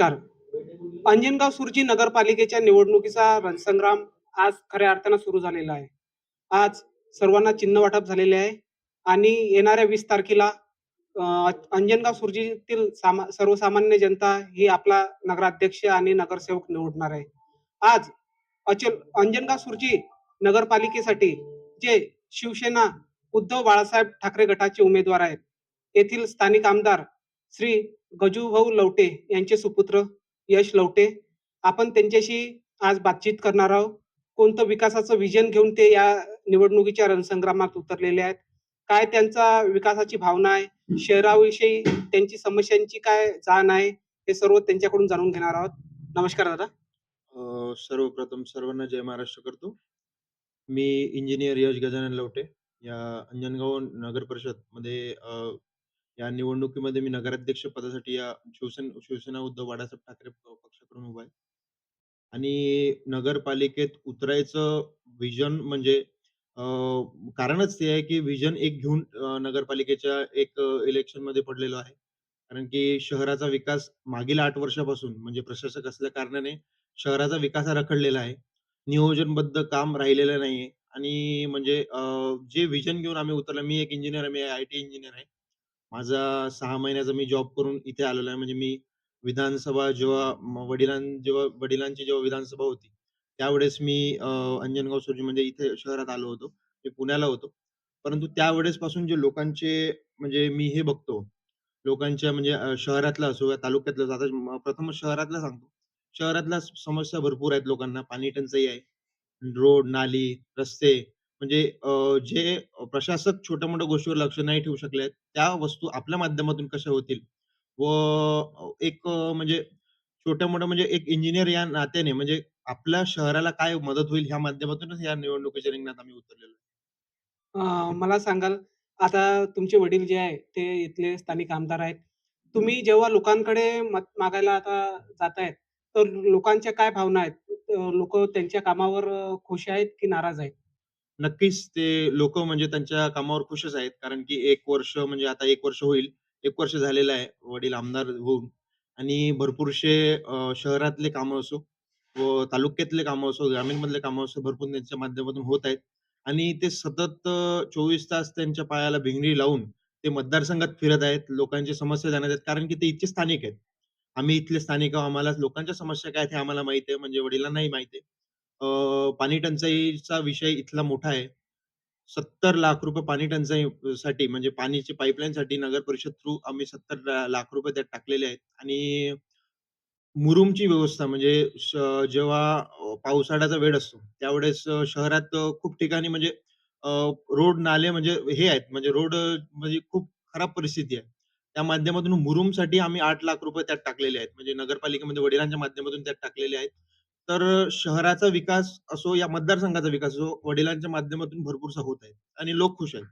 नमस्कार. अंजनगाव सुरजी नगरपालिकेच्या निवडणुकीचा रणसंग्राम आज खऱ्या अर्थानं सुरू झालेला आहे. आज सर्वांना चिन्ह वाटप झालेले आहे आणि येणाऱ्या वीस तारखेला अंजनगाव सुरजीतील सामा सर्वसामान्य जनता ही आपला नगराध्यक्ष आणि नगरसेवक निवडणार आहे. आज अचल अंजनगाव सुरजी नगरपालिकेसाठी जे शिवसेना उद्धव बाळासाहेब ठाकरे गटाचे उमेदवार आहेत, येथील स्थानिक आमदार श्री गजूभाऊ लवटे यांचे सुपुत्र यश लवटे. आपण त्यांच्याशी आज बातचीत करणार आहोत. कोणतं विकासाचं विजन घेऊन ते या निवडणुकीच्या रणसंग्रामात उतरलेले आहेत. काय त्यांचा विकासाची भावना आहे, शहराविषयी त्यांची समस्यांची काय जाण आहे, हे सर्व त्यांच्याकडून जाणून घेणार आहोत. नमस्कार दादा. सर्वप्रथम सर्वांना जय महाराष्ट्र करतो. मी इंजिनियर यश गजानन लवटे. या अंजनगाव नगर परिषदमध्ये या निवडणुकीमध्ये मी नगराध्यक्ष पदासाठी या शिवसेना शिवसेना उद्धव बाळासाहेब ठाकरे पक्षाकडून उभा आहे. आणि नगरपालिकेत उतरायचं व्हिजन म्हणजे कारणच ते आहे की व्हिजन एक घेऊन नगरपालिकेच्या एक इलेक्शनमध्ये पडलेलो आहे. कारण की शहराचा विकास मागील आठ वर्षापासून म्हणजे प्रशासक असल्या कारणाने शहराचा विकास हा रखडलेला आहे. नियोजनबद्ध काम राहिलेलं नाहीये आणि म्हणजे जे व्हिजन घेऊन आम्ही उतरलं मी एक इंजिनियर आहे. मी आय-टी इंजिनिअर आहे. माझा सहा महिन्याचा मी जॉब करून इथे आलेलो आहे. म्हणजे मी विधानसभा जेव्हा वडिलां जेव्हा वडिलांची जेव्हा विधानसभा होती, त्यावेळेस मी अंजनगाव सुरजी म्हणजे इथे शहरात आलो होतो. मी पुण्याला होतो. परंतु त्यावेळेस पासून जे लोकांचे म्हणजे मी हे बघतो, लोकांच्या म्हणजे शहरातलं शहरातला असो या तालुक्यातलं आता प्रथम शहरातला सांगतो. शहरातल्या समस्या भरपूर आहेत लोकांना. पाणी टंचाई आहे. रोड, नाली, रस्ते म्हणजे अ, जे प्रशासक छोट्या-मोठ्या गोष्टीवर लक्ष नाही ठेवू शकले त्या वस्तू आपल्या माध्यमातून कशा होतील व अ, एक अ, म्हणजे छोट्या-मोठ्या म्हणजे एक इंजिनिअर या नात्याने म्हणजे आपल्या शहराला काय मदत होईल ह्या माध्यमातूनच या निवडणुकीच्या रिंगणात आम्ही उतरलेलो आहे. अ, मला सांगाल आता तुमचे वडील जे आहे ते इथले स्थानिक आमदार आहेत. तुम्ही जेव्हा लोकांकडे मत मागायला आता जात आहेत तर लोकांच्या काय भावना आहेत? अ, लोकं त्यांच्या कामावर अ, खुश आहेत की नाराज आहेत? नक्कीच ते लोक म्हणजे त्यांच्या कामावर खुशच आहेत. कारण की 1 वर्ष म्हणजे आता 1 वर्ष होईल. 1 वर्ष झालेलं आहे वडील आमदार होऊन आणि भरपूरसे अ, शहरातले कामं असो व तालुक्यातले कामं असो, ग्रामीणमधले कामं असो, भरपूर त्यांच्या माध्यमातून होत आहेत आणि ते सतत अ, 24 तास त्यांच्या पायाला भिंगरी लावून ते मतदारसंघात फिरत आहेत. लोकांची समस्या जाणत आहेत. कारण की ते इथले स्थानिक आहेत. आम्ही इथले स्थानिक आहोत. आम्हाला लोकांच्या समस्या काय आहेत हे आम्हाला माहिती आहे. म्हणजे वडिलांनाही माहिती आहे. अ, पाणी टंचाईचा विषय इथला मोठा आहे. 70 लाख रुपये पाणी टंचाईसाठी म्हणजे पाण्याची पाईपलाईनसाठी नगर परिषद थ्रू आम्ही 70 लाख रुपये त्यात टाकलेले आहेत आणि मुरुमची व्यवस्था म्हणजे श जेव्हा अ, पावसाळ्याचा वेळ असतो, त्यावेळेस अ, शहरात अ, खूप ठिकाणी म्हणजे अ, रोड, नाले म्हणजे हे आहेत म्हणजे रोड अ, म्हणजे खूप खराब परिस्थिती आहे. त्या माध्यमातून मुरुमसाठी आम्ही आठ लाख रुपये त्यात टाकलेले आहेत. म्हणजे नगरपालिकेमध्ये वडिलांच्या माध्यमातून त्यात टाकलेले आहेत. तर शहराचा विकास असो या मतदारसंघाचा विकास असो, वडिलांच्या माध्यमातून भरपूरसा होत आहे आणि लोक खुश आहेत.